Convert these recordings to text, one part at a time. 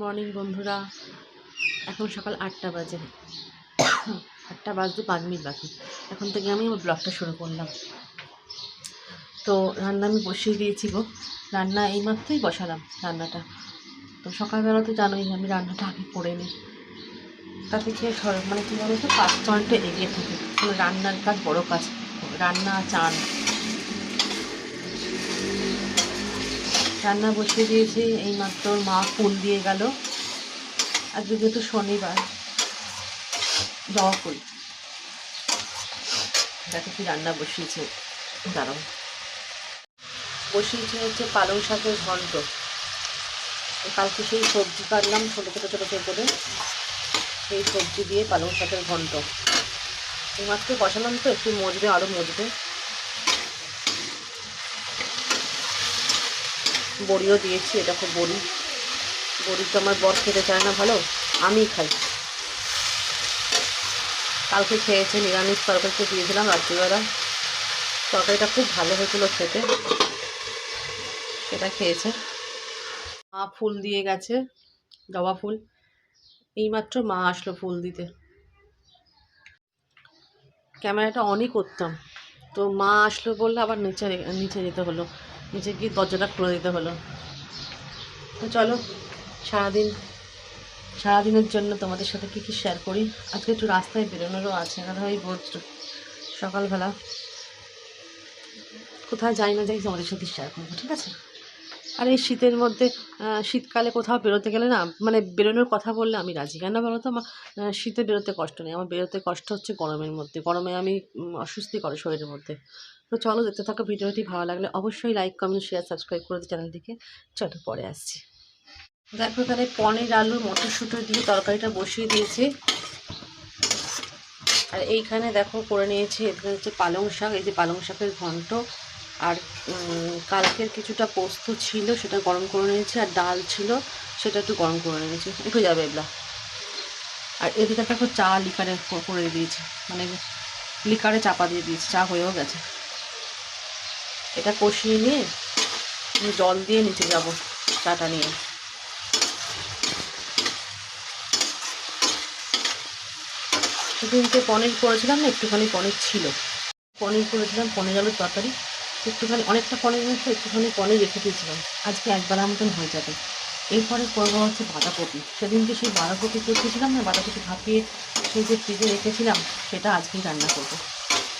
Morning বন্ধুরা, এখন সকাল আটটা বাজে। আটটা বাজতে পাঁচ মিনিট বাকি। এখন থেকে আমি আমার ব্লগটা শুরু করলাম। তো রান্না আমি বসিয়ে দিয়েছি গো। রান্না এইমাত্রই বসালাম রান্নাটা। তো সকালবেলা তো জানোই আমি রান্নাটা আগে করে নিই। তাতে কি মানে কী বলো তো কাজটা অনেকটা এগিয়ে থাকে। রান্নার কাজ বড় কাজ, রান্না চান। রান্না বসিয়ে দিয়েছি, এইমাত্র মা ফুল দিয়ে গেল। আজকে যেহেতু শনিবার জবা ফুল দেখো কি রান্না বসিয়েছে দাঁড়াও বসিয়েছে হচ্ছে পালং শাকের ঘন্ট। কালকে সেই সবজি কাটলাম, ছোটো ছোটো ছোটো ছোটো করে। সেই সবজি দিয়ে পালং শাকের ঘন্ট। এই মাছকে বসালাম তো, একটু মজবে আরও মজবে। বড়িও দিয়েছি, এটা খুব বড়ি। বড়ি তো আমার বর খেতে চায় না, ভালো? আমিই খাই। কালকে খেয়েছে, নিরামিষ তরকারিতে দিয়েছিলাম রাত্রিবেলা। তরকারিটা খুব ভালো হয়েছিল খেতে। সেটা খেয়েছে। মা ফুল দিয়ে গেছে, জবা ফুল। এইমাত্র মা আসলো ফুল দিতে। ক্যামেরাটা অনই করতাম। তো মা আসলো বললে আবার নিচে নিচে যেতে হলো। নিচে গিয়ে দরজাটা খুলে দিতে হলো। তো চলো, সারাদিন, সারাদিনের জন্য তোমাদের সাথে কী কী শেয়ার করি? আজকে একটু রাস্তায় বেরোনোরও আছে কারণ ওই বোধ সকালবেলা। কোথায় যাই না যাই তোমাদের সাথে শেয়ার করব, ঠিক আছে? আর এই শীতের মধ্যে শীতকালে কোথাও বেরোতে গেলে না মানে বেরোনোর কথা বললে আমি রাজি। কেন বলো তো, আমার শীতে বেরোতে কষ্ট নেই। আমার বেরোতে কষ্ট হচ্ছে গরমের মধ্যে। গরমে আমি অস্বস্তি করে শরীরের মধ্যে। তো চলো দেখতে থাকো ভিডিওটি, ভালো লাগলে অবশ্যই লাইক কমেন্ট শেয়ার সাবস্ক্রাইব করে দিই চ্যানেলটিকে চলো পরে আসছি। দেখো এখানে পনির আলু মটরশুঁটি দিয়ে তরকারিটা বসিয়ে দিয়েছি। আর এইখানে দেখো করে নিয়েছি, এখানে হচ্ছে পালং শাক, এই যে পালং শাকের ঘন্ট। আর কালকের কিছুটা পোস্ত ছিল, সেটা গরম করে নিয়েছি। আর ডাল ছিল, সেটা একটু গরম করে নিয়েছি। একটু যাবে এগুলা। আর এদিকে দেখো চা লিকারে করে দিয়েছি। মানে লিকারে চাপা দিয়ে দিয়েছি। চা হয়েও গেছে। এটা কষিয়ে নিয়ে আমি জল দিয়ে নিচে যাব চাটা নিয়ে। সেদিনকে পনির করেছিলাম না, একটুখানি পনির ছিল। পনির করেছিলাম, পনির আলুর তরকারি। একটুখানি, অনেকটা পনির নিয়ে একটুখানি পনির রেখে দিয়েছিলাম। আজকে একবেলা মতন হয়ে যাবে। এরপরে করব হচ্ছে বাঁধাকপি। সেদিনকে সেই বাঁধাকপি করতেছিলাম না, বাঁধাকপি ভাপিয়ে সেই যে ফ্রিজে রেখেছিলাম, সেটা আজকেই রান্না করব।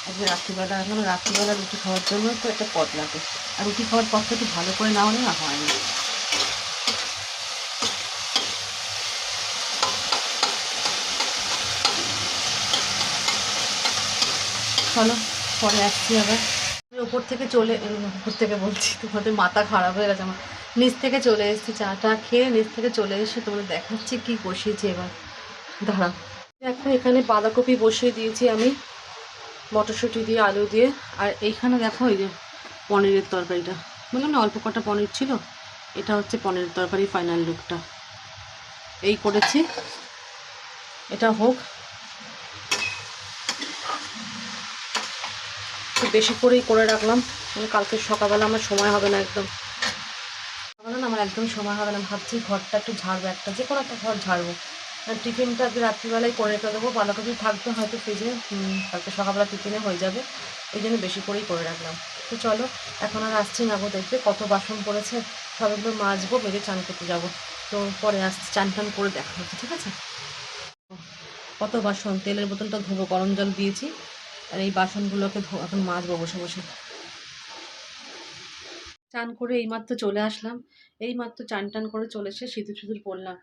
আজকে রাত্রিবেলা এখন রাত্রিবেলা রুটি খাওয়ার জন্য তো একটা পদ লাগে। আর রুটি খাওয়ার একটু ভালো করে না হলে না, হয় না। চলো, পরে আসছি আবার। ওপর থেকে চলে উপর থেকে বলছি, তোমাদের মাথা খারাপ হয়ে গেছে আমার। নিচ থেকে চলে এসেছি, চাটা খেয়ে নিচ থেকে চলে এসে তোমাদের দেখাচ্ছি কি বসিয়েছি এবার। দাঁড়াও। দেখো, এখানে বাঁধাকপি বসিয়ে দিয়েছি আমি। মটরশুঁটি দিয়ে, আলু দিয়ে। আর এইখানে দেখো এই যে পনিরের তরকারিটা। বললাম না? অল্প কটা পনির ছিল। এটা হচ্ছে পনিরের তরকারি ফাইনাল লুকটা এই করেছি। এটা হোক। বেশি করেই করে রাখলাম। মানে কালকে সকালবেলা আমার সময় হবে না একদম। সকালবেলা আমার একদম সময় হবে না। ভাবছি ঘরটা একটু ঝাড়বো, একটা যে কোনো একটা ঘর ঝাড়বো। টিফিনটা আজকে রাত্রিবেলায় করে রেখে দেবো। বাঁধাকপি থাকবে হয়তো ফ্রিজে কালকে সকালবেলা টিফিনে হয়ে যাবে। এই জন্য বেশি করেই করে রাখলাম। তো চলো, এখন আর আসছি না গো দেখবে কত বাসন পড়েছে সবগুলো মাজবো মেরে চান করতে যাব। তো পরে আসছি, চান টান করে দেখা হচ্ছে, ঠিক আছে? কত বাসন, তেলের বোতলটা ধোবো, গরম জল দিয়েছি। আর এই বাসনগুলোকে ধো- এখন মাজবো বসে বসে। চান করে এইমাত্র চলে আসলাম। এইমাত্র চান টান করে চলে এসে সিঁদুর সিঁদুর পরলাম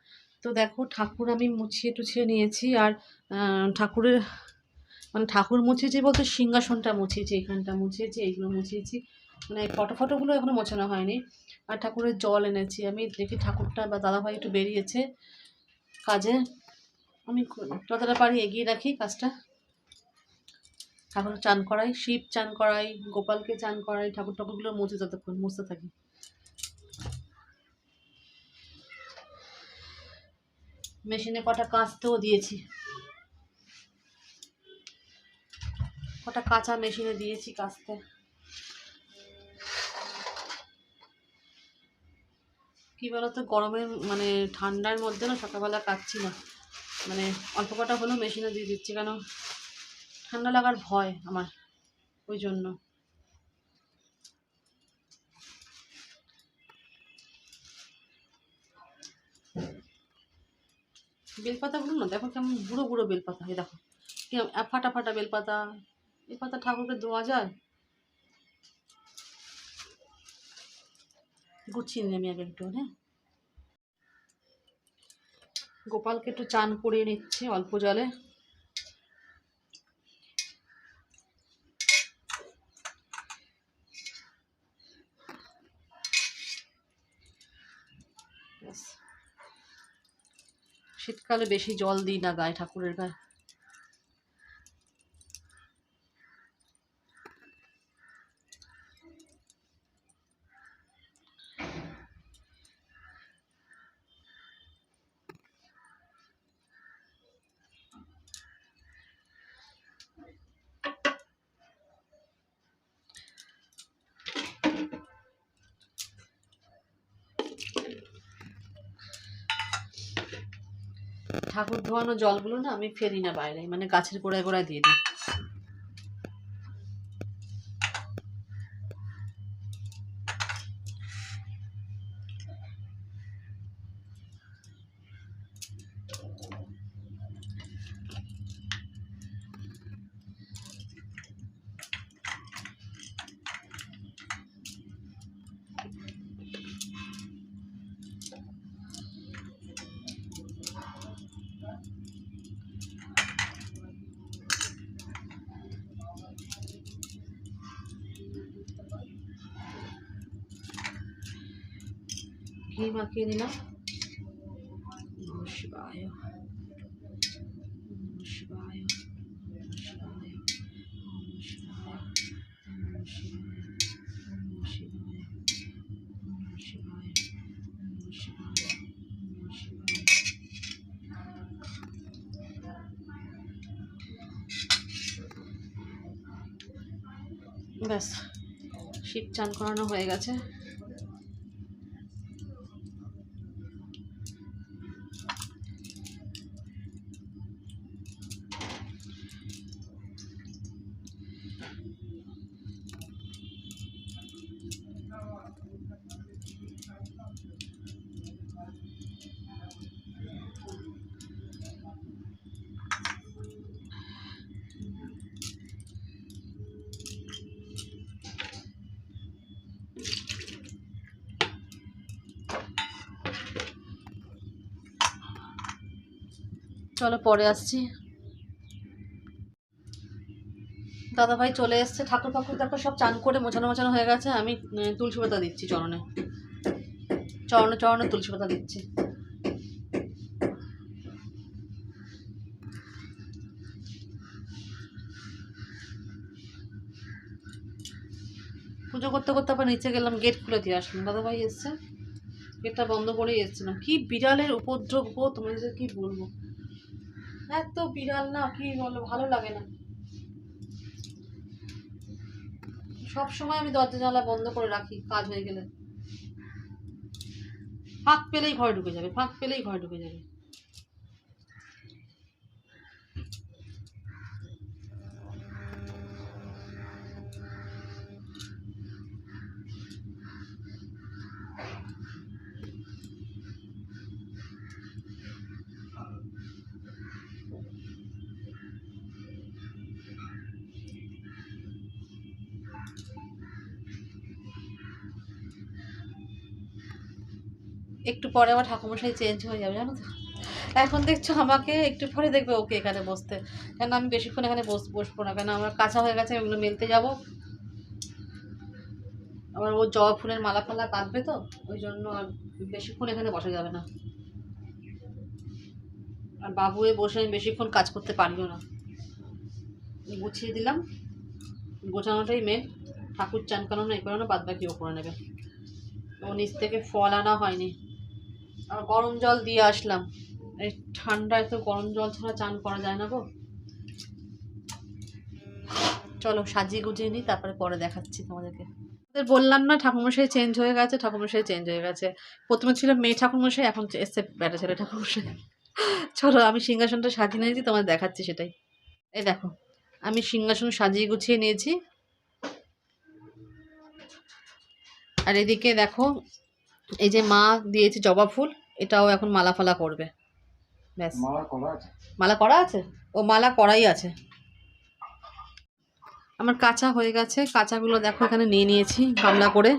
তো দেখো ঠাকুর আমি মুছিয়ে টুছিয়ে নিয়েছি আর ঠাকুরের মানে ঠাকুর মুছিয়েছি বলতে সিংহাসনটা মুছিয়েছি এখানটা মুছিয়েছি এইগুলো মুছিয়েছি মানে ফটো ফটোগুলো এখনও মোছানো হয়নি। আর ঠাকুরের জল এনেছি। আমি দেখি ঠাকুরটা বা দাদাভাই একটু বেরিয়েছে কাজে। আমি যতটা পারি এগিয়ে রাখি কাজটা। ঠাকুর চান করাই, শিব চান করাই, গোপালকে চান করাই, ঠাকুর ঠাকুরগুলো মুছে যতক্ষণ, মুছতে থাকি। মেশিনে কটা কাঁচতেও দিয়েছি। কটা কাঁচা মেশিনে দিয়েছি কাচতে। কি বলতো, গরমের মানে ঠান্ডার মধ্যে না সকালবেলা কাচ্ছি না। মানে অল্প কটা হলেও মেশিনে দিয়ে দিচ্ছি, কেন ঠান্ডা লাগার ভয় আমার, ওই জন্য। বেলপাতাগুলো না? দেখো কেমন বুড়ো বুড়ো বেলপাতা এই দেখো। কেমন ফাটা ফাটা বেলপাতা। এই পাতা ঠাকুরকে ধোয়া যায়? গুছিয়ে নেমে আমি আগে একটু হ্যাঁ? গোপালকে একটু চান করিয়ে নিচ্ছে অল্প জলে ব্যাস। শীতকালে বেশি জল দিই না গায়ে ঠাকুরের গায়ে। ঠাকুর ধোয়ানো জলগুলো না আমি ফেলি না বাইরে মানে গাছের গোড়ায় গোড়ায় দিয়ে দিই। ঘি মাখিয়ে দিলাম ব্যাস শীত চান করানো হয়ে গেছে। চলো পরে আসছি। দাদা ভাই চলে এসছে। ঠাকুর ফাকুর দেখো সব চান করে মোছানো মোছানো হয়ে গেছে। আমি তুলসী পাতা দিচ্ছি চরণে। চরণে চরণে তুলসী পাতা দিচ্ছি। পুজো করতে করতে আবার নিচে গেলাম, গেট খুলে দিয়ে আসলাম। দাদা ভাই এসছে। গেটটা বন্ধ করেই এসছিলাম। কি বিড়ালের উপদ্রব গো, তোমাদের কি বলব? এত বিড়াল না, কি বলো ভালো লাগে না। সব সময় আমি দরজা জানলা বন্ধ করে রাখি, কাজ হয়ে গেলে। ফাঁক পেলেই ঘরে ঢুকে যাবে, ফাঁক পেলেই ঘরে ঢুকে যাবে। একটু পরে আবার ঠাকুমশাই চেঞ্জ হয়ে যাবে, জানো তো? এখন দেখছ আমাকে একটু পরে দেখবে ওকে এখানে বসতে। কেন আমি বেশিক্ষণ এখানে বস, বসবো না? কেন আমার কাঁচা হয়ে গেছে ওগুলো মেলতে যাব। আবার ও জবা ফুলের মালা ফালা কাঁদবে তো, ওই জন্য আর বেশিক্ষণ এখানে বসা যাবে না। আর বাবুয়ে বসে আমি বেশিক্ষণ কাজ করতে পারিও না। গুছিয়ে দিলাম। গোছানোটাই মেন ঠাকুর চান করানো এ করানো বাদ বাকি ও করে নেবে। ও নিচ থেকে ফল আনা হয়নি। আর গরম জল দিয়ে আসলাম। এই ঠান্ডায় তো গরম জল ছাড়া চান করা যায় না গো। চলো সাজিয়ে গুজিয়ে নিই, তারপরে পরে দেখাচ্ছি তোমাদেরকে। বললাম না, ঠাকুরমশাই চেঞ্জ হয়ে গেছে, ঠাকুরমশাই চেঞ্জ হয়ে গেছে। প্রথমে ছিল মেয়ে ঠাকুরমশাই, এখন এসছে বেটা ছেলে ঠাকুরমশাই। চলো আমি সিংহাসনটা সাজিয়ে নিয়েছি তোমার দেখাচ্ছি সেটাই। এই দেখো, আমি সিংহাসন সাজিয়ে গুছিয়ে নিয়েছি। আর এদিকে দেখো এই যে মা দিয়েছে জবা ফুল এটাও এখন মালা ফালা করবে। ব্যাস। মালা করা আছে? ও মালা করাই আছে। আমার কাঁচা হয়ে গেছে। কাঁচাগুলো দেখো এখানে নিয়ে নিয়েছি গামলা করে।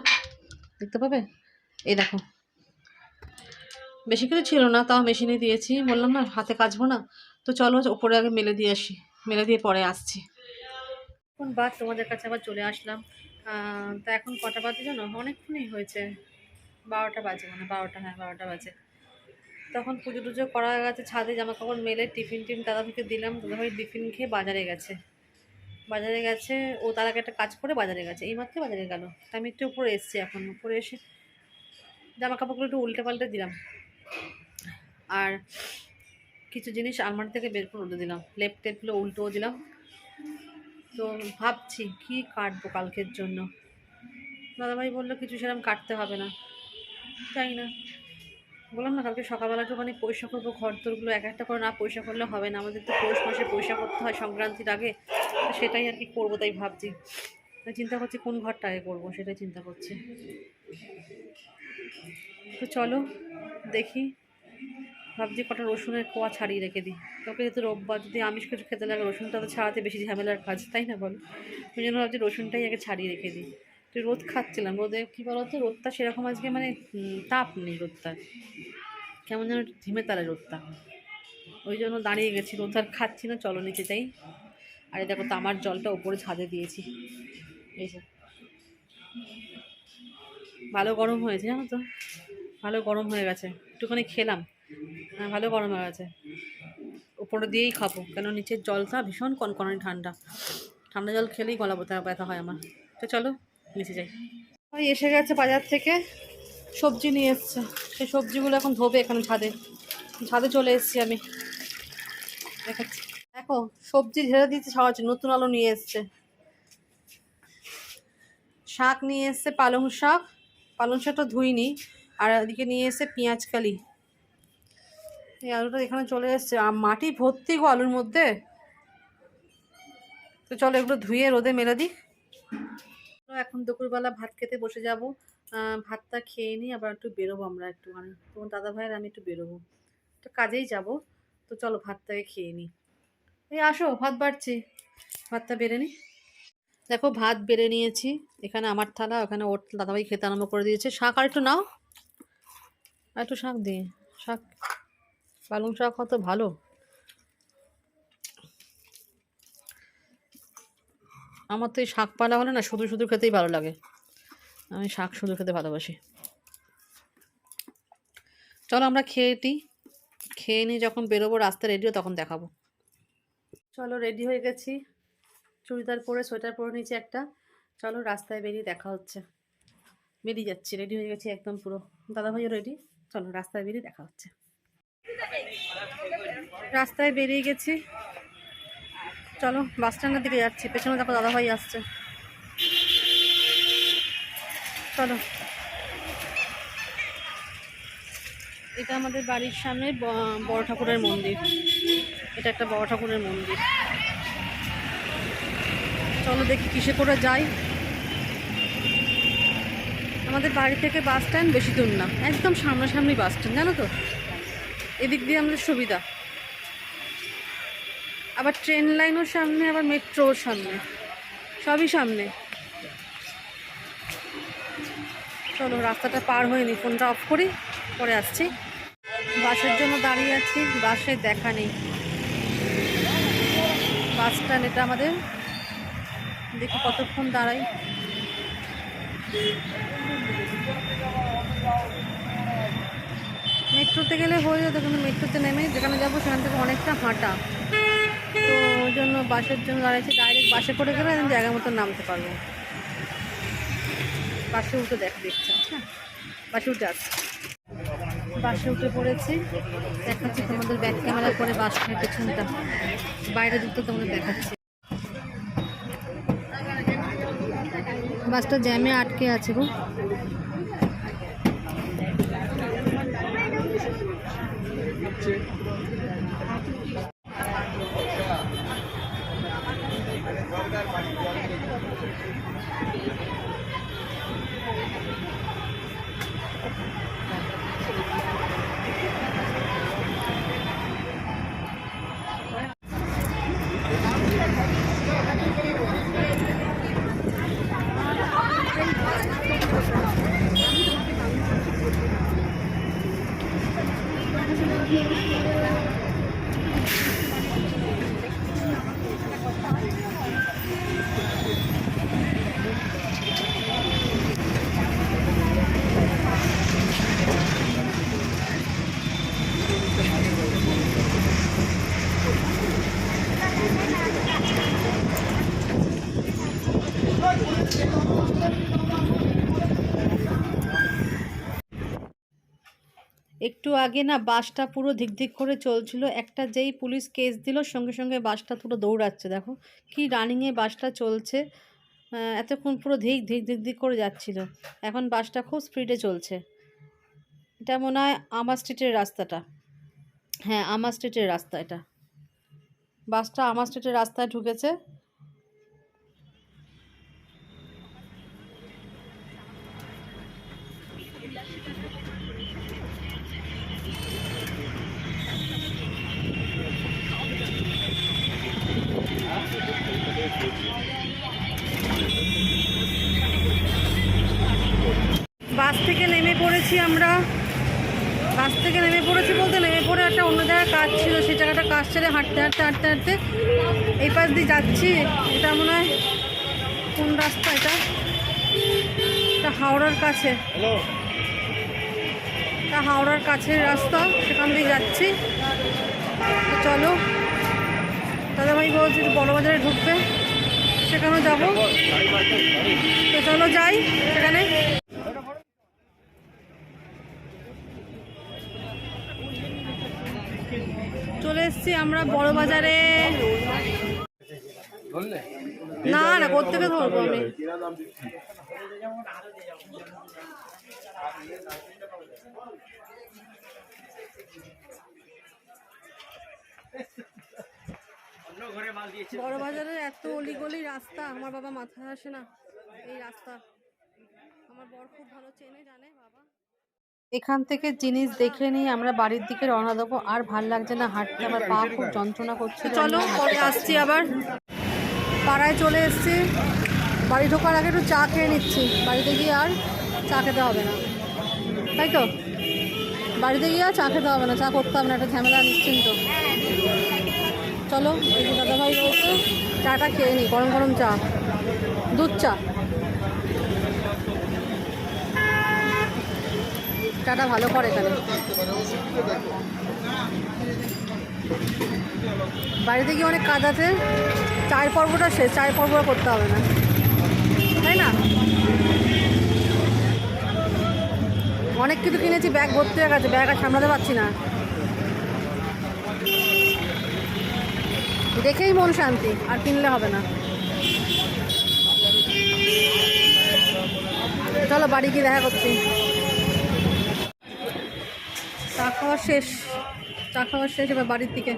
দেখতে পাবে? এই দেখো। বেশি কিছু ছিল না তাও মেশিনে দিয়েছি। বললাম না হাতে কাচবো না। তো চলো ওপরে আগে মেলে দিয়ে আসি। মেলে দিয়ে পরে আসছি। এখন বাদ তোমাদের কাছে আবার চলে আসলাম। তা এখন কটা বাজে জানো? অনেকক্ষণই হয়েছে। বারোটা বাজে মানে বারোটা হ্যাঁ বারোটা বাজে। তখন পুজো টুজো করা গেছে, ছাদে জামা কাপড় মেলে, টিফিন টিফিন দাদাভাইকে দিলাম, দাদাভাই টিফিন খেয়ে বাজারে গেছে। বাজারে গেছে, ও তার আগে একটা কাজ করে বাজারে গেছে এইমাত্র বাজারে গেল। আমি একটু উপরে এসেছি এখন, উপরে এসে জামা কাপড়গুলো একটু উল্টে পাল্টে দিলাম। আর কিছু জিনিস আলমারি থেকে বের করে উল্টে দিলাম, লেপ টেপগুলো উল্টোও দিলাম। তো ভাবছি, কি কাটবো কালকের জন্য? দাদাভাই বলল, কিছু সেরকম কাটতে হবে না। জানি না। বললাম না, কালকে সকালবেলা একটুখানি পয়সা করব, ঘর তোরগুলো এক একটা করে না পয়সা করলে হবে না। আমাদের তো পৌষ মাসে পয়সা করতে হয় সংক্রান্তির আগে সেটাই আর কি করব তাই ভাবছি। তাই চিন্তা করছি কোন ঘরটা আগে করব, সেটাই চিন্তা করছি। তো চলো, দেখি। ভাবছি কটা রসুনের কোয়া ছাড়িয়ে রেখে দিই। তোকে যেহেতু রোববার যদি আমিষ কিছু খেতে লাগে, রসুনটা তো ছাড়াতে বেশি ঝামেলার কাজ, তাই না বল? ওই জন্য ভাবছি রসুনটাই আগে ছাড়িয়ে রেখে দিই। রোদ খাচ্ছিলাম। রোদে কী বলতো? রোদটা সেরকম আজকে মানে তাপ নেই রোদটা কেমন যেন ধিমে তালে রোদটা। ওই জন্য দাঁড়িয়ে গেছি। রোদ আর খাচ্ছি না, চলো নিচে যাই। আর দেখো তামার জলটা ওপরে ছাদে দিয়েছি। এই ভালো গরম হয়েছে, জানো তো? ভালো গরম হয়ে গেছে। একটুখানি খেলাম। হ্যাঁ ভালো গরম হয়ে গেছে। উপরে দিয়েই খাব। কেন নিচের জলটা ভীষণ কনকনানি ঠান্ডা। ঠান্ডা জল খেলেই গলা ব্যথা হয় আমার। তো চলো। নিচে যাই। ওই এসে গেছে বাজার থেকে। সবজি নিয়ে এসছে। সেই সবজিগুলো এখন ধোবে এখানে ছাদে। ছাদে চলে এসেছি আমি। দেখাচ্ছি। দেখো, সবজি ঢেলে দিতে সাহায্য নতুন আলু নিয়ে এসছে। শাক নিয়ে এসছে, পালং শাক। পালং শাকটা ধুইনি। আর এদিকে নিয়ে এসছে পেঁয়াজ কালি। এই আলুটা এখানে চলে এসছে। আর মাটি ভর্তি গো আলুর মধ্যে। তো চলো এগুলো ধুয়ে রোদে মেলে দিই। এখন দুপুরবেলা ভাত খেতে বসে যাব। ভাতটা খেয়ে নিই আবার একটু বেরোবো আমরা একটুখানি। তোমার দাদা ভাইয়ের আমি একটু বেরোবো। তো কাজেই যাব। তো চলো ভাতটাকে খেয়ে নিই। এই আসো, ভাত বাড়ছি। ভাতটা বেড়ে নিই দেখো, ভাত বেড়ে নিয়েছি। এখানে আমার থালা, ওখানে ওর দাদাভাই খেতে আরম্ভ করে দিয়েছে। শাক আর একটু নাও। আর একটু শাক দিয়ে শাক, পালং শাক কত ভালো। আমার তো এই শাক পালা হলে না শুধু শুধু খেতেই ভালো লাগে। আমি শাক শুধু খেতে ভালোবাসি। চলো আমরা খেয়ে নিই খেয়ে নিয়ে যখন বেরোবো রাস্তা রেডিও তখন দেখাবো। চলো রেডি হয়ে গেছি। চুড়িদার পরে, সোয়েটার পরে নিয়েছি একটা। চলো রাস্তায় বেরিয়ে দেখা হচ্ছে। বেরিয়ে যাচ্ছি রেডি হয়ে গেছি একদম পুরো। দাদা দাদাভাইও রেডি চলো রাস্তায় বেরিয়ে দেখা হচ্ছে। রাস্তায় বেরিয়ে গেছি। চলো বাস স্ট্যান্ডের দিকে যাচ্ছি, পেছনে দেখো দাদাভাই আসছে। চলো। এটা আমাদের বাড়ির সামনে বড় ঠাকুরের মন্দির। এটা একটা বড় ঠাকুরের মন্দির। চলো দেখি কিসে করে যাই। আমাদের বাড়ি থেকে বাস স্ট্যান্ড বেশি দূর না, একদম সামনাসামনি বাস স্ট্যান্ড জানো তো? এদিক দিয়ে আমাদের সুবিধা। আবার ট্রেন লাইনও সামনে, আবার মেট্রোর সামনে। সবই সামনে। চলো, রাস্তাটা পার হয়নি ফোনটা অফ করি, পরে আসছি। বাসের জন্য দাঁড়িয়ে আছি, বাসে দেখা নেই। বাস স্ট্যান্ড এটা আমাদের। দেখি কতক্ষণ দাঁড়াই। মেট্রোতে গেলে হয়ে যেত, কিন্তু মেট্রোতে নেমে যেখানে যাব, সেখান থেকে অনেকটা হাঁটা। তো ওই জন্য বাসের জন্য দাঁড়িয়েছি ডাইরেক্ট বাসে করে গেলে আমি জায়গা মতো নামতে পারব। বাসে উঠে দেখ, দেখছি হ্যাঁ? বাসে উঠে আসছি। বাসে উঠে পড়েছি, দেখাচ্ছি তোমাদের ব্যাক ক্যামেরা করে বাসের পেছনটা। বাইরে দিকটা তোমাদের দেখাচ্ছি। বাসটা জ্যামে আটকে আছে গো। আগে না বাসটা পুরো ধিকধিক করে চলছিল। একটা যেই পুলিশ কেস দিল, সঙ্গে সঙ্গে বাসটা পুরো দৌড়াচ্ছে। দেখো কি রানিংয়ে বাসটা চলছে। এতক্ষণ পুরো ধিক ধিক ধিক ধিক করে যাচ্ছিল। এখন বাসটা খুব স্পিডে চলছে। এটা মনে হয় আমার স্ট্রিটের রাস্তাটা। হ্যাঁ আমার স্ট্রিটের রাস্তা এটা। বাসটা আমার স্ট্রিটের রাস্তায় ঢুকেছে। কাজ ছিল সেই জায়গাটা কাজ ছেড়ে হাঁটতে হাঁটতে হাঁটতে হাঁটতে এই পাশ দিয়ে যাচ্ছি। এটা মনে হয় কোন রাস্তা এটা? এটা হাওড়ার কাছে। এটা হাওড়ার কাছের রাস্তা সেখান দিয়ে যাচ্ছি। চলো। দাদাভাই বলছি একটু বড় বাজারে ঢুকবে। সেখানেও যাব। তো চলো যাই সেখানে চলে এসেছি আমরা বড় বাজারে না না কোথেকে ধরবো আমি। বড় বাজারের এত অলিগলি রাস্তা আমার বাবা মাথায় আসে না এই রাস্তা। আমার বর খুব ভালো চেনে জানে এখান থেকে জিনিস দেখে নিয়ে আমরা বাড়ির দিকে রওনা দেবো। আর ভালো লাগছে না হাঁটতে আমার পা খুব যন্ত্রণা করছে চলো পরে আসছি আবার। পাড়ায় চলে এসছি। বাড়ি ঢোকার আগে একটু চা খেয়ে নিচ্ছি। বাড়িতে গিয়ে আর চা খেতে হবে না। তাই তো? বাড়িতে গিয়ে আর চা খেতে হবে না চা করতে হবে না একটা ঝামেলা নিশ্চিন্ত। চলো দাদাভাই বলছে চাটা খেয়ে নিই গরম গরম চা দুধ চা। চাটা ভালো করে এখানে বাড়িতে গিয়ে অনেক কাজ আছে। চায়ের পর্বটা শেষ, চায়ের পর্ব করতে হবে না। তাই না? অনেক কিছু কিনেছি, ব্যাগ ভর্তি হয়ে গেছে, ব্যাগ আর সামলাতে পারছি না। দেখেই মন শান্তি, আর কিনলে হবে না। চলো বাড়ি গিয়ে দেখা করছি। চা খাওয়া শেষ। চা খাওয়া শেষ, এবার বাড়ির দিকে।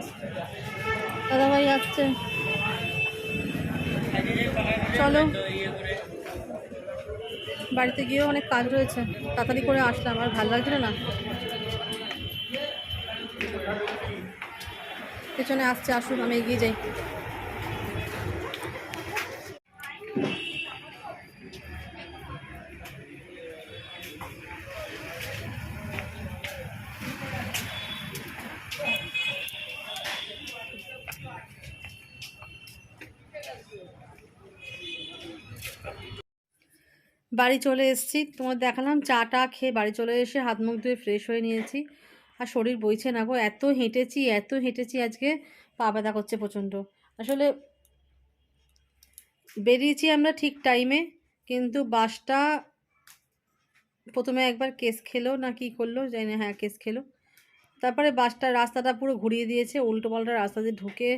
দাদাভাই আসছে। চলো। বাড়িতে গিয়েও অনেক কাজ রয়েছে। তাড়াতাড়ি করে আসলাম। আর ভালো লাগছিল না? পেছনে আসছে আসুন আমি এগিয়ে যাই। বাড়ি চলে এসেছি। তোমার দেখালাম, চা টা খেয়ে বাড়ি চলে এসে হাত মুখ ধুয়ে ফ্রেশ হয়ে নিয়েছি। আর শরীর বইছে না গো, এত হেঁটেছি এত হেঁটেছি আজকে, পা ব্যথা করছে প্রচণ্ড। আসলে বেরিয়েছি আমরা ঠিক টাইমে কিন্তু বাসটা প্রথমে একবার কেস খেলো না কি করল, জানি না হ্যাঁ কেস খেলো। তারপরে বাসটা রাস্তাটা পুরো ঘুরিয়ে দিয়েছে, উল্টো পাল্টা রাস্তা দিয়ে ঢুকে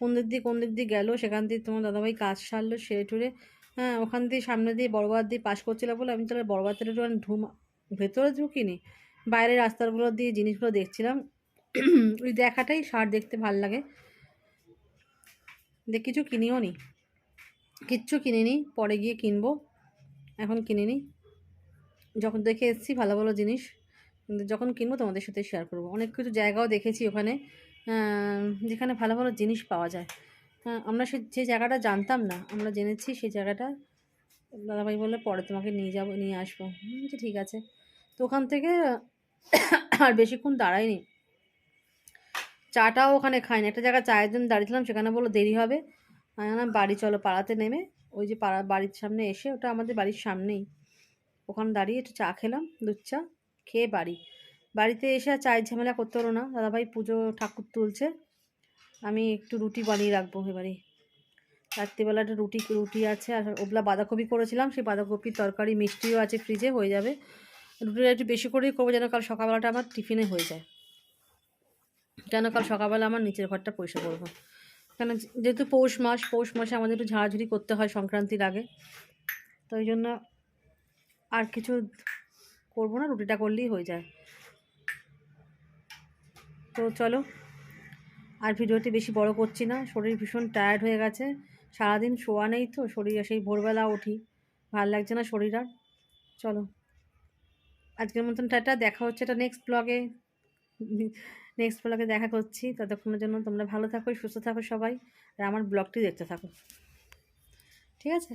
কোন দিক দিয়ে কোন দিক দিয়ে গেলো, সেখান দিয়ে তোমার দাদাভাই কাজ সারলো, সেরে টুরে হ্যাঁ ওখান দিয়ে সামনে দিয়ে বড়বাজার দিয়ে পাশ করছিল বলে আমি তাহলে বড়বাজারে একটু ঢুম, ভেতরে ঢুকিনি। বাইরের রাস্তাগুলো দিয়ে জিনিসগুলো দেখছিলাম। ওই দেখাটাই শার্ট দেখতে ভালো লাগে। দেখ, কিছু কিনিও নি। কিচ্ছু কিনিনি, পরে গিয়ে কিনবো। এখন কিনিনি। যখন দেখে এসেছি ভালো ভালো জিনিস, কিন্তু যখন কিনবো তোমাদের সাথে শেয়ার করব। অনেক কিছু জায়গাও দেখেছি ওখানে যেখানে ভালো ভালো জিনিস পাওয়া যায়। হ্যাঁ, আমরা সে যে জায়গাটা জানতাম না আমরা জেনেছি সেই জায়গাটা। দাদাভাই বললে পরে তোমাকে নিয়ে যাব নিয়ে আসব। বলছি ঠিক আছে। তো ওখান থেকে আর বেশিক্ষণ দাঁড়াইনি চাটাও ওখানে খাইনি একটা জায়গায় চায়ের জন্য দাঁড়িয়েছিলাম সেখানে বলল দেরি হবে। আমি বললাম বাড়ি চলো পাড়াতে নেমে। ওই যে পাড়া বাড়ির সামনে এসে ওটা আমাদের বাড়ির সামনেই। ওখানে দাঁড়িয়ে একটু চা খেলাম দুধ চা খেয়ে বাড়ি। বাড়িতে এসে আর চায়ের ঝামেলা করতে হলো না। দাদাভাই পুজো ঠাকুর তুলছে। আমি একটু রুটি বানিয়ে রাখব এবারে। রাত্রিবেলা একটা রুটি রুটি আছে আর ওগুলা বাঁধাকপি করেছিলাম, সেই বাঁধাকপির তরকারি মিষ্টিও আছে ফ্রিজে হয়ে যাবে। রুটিটা একটু বেশি করেই করব যেন কাল সকালবেলাটা আমার টিফিনে হয়ে যায়। কেন কাল সকালবেলা আমার নিচের ঘরটা পয়সা করব? কেন যেহেতু পৌষ মাস, পৌষ মাসে আমাদের একটু ঝাড়াঝুড়ি করতে হয় সংক্রান্তির আগে। তো ওই জন্য আর কিছু করব না, রুটিটা করলেই হয়ে যায়। তো চলো। আর ভিডিওটি বেশি বড় করছি না, শরীর ভীষণ টায়ার্ড হয়ে গেছে। সারাদিন শোয়া নেই তো, শরীর সেই ভোরবেলা উঠি, ভালো লাগছে না শরীর আর। চলো, আজকের মতন টাটা, দেখা হচ্ছে এটা নেক্সট ব্লগে নেক্সট ব্লগে দেখা করছি, ততক্ষণের জন্য তোমরা ভালো থাকো, সুস্থ থাকো সবাই, আর আমার ব্লগটি দেখতে থাকো। ঠিক আছে?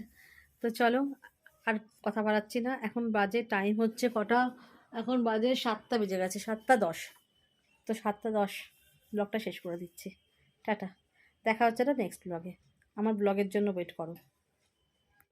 তো চলো, আর কথা বাড়াচ্ছি না, এখন বাজে টাইম হচ্ছে কটা? এখন বাজে সাতটা বেজে গেছে, সাতটা দশ। তো সাতটা দশ। ব্লগটা শেষ করে দিচ্ছি। টাটা। দেখা হচ্ছে না নেক্সট ব্লগে আমার ব্লগের জন্য ওয়েট করো।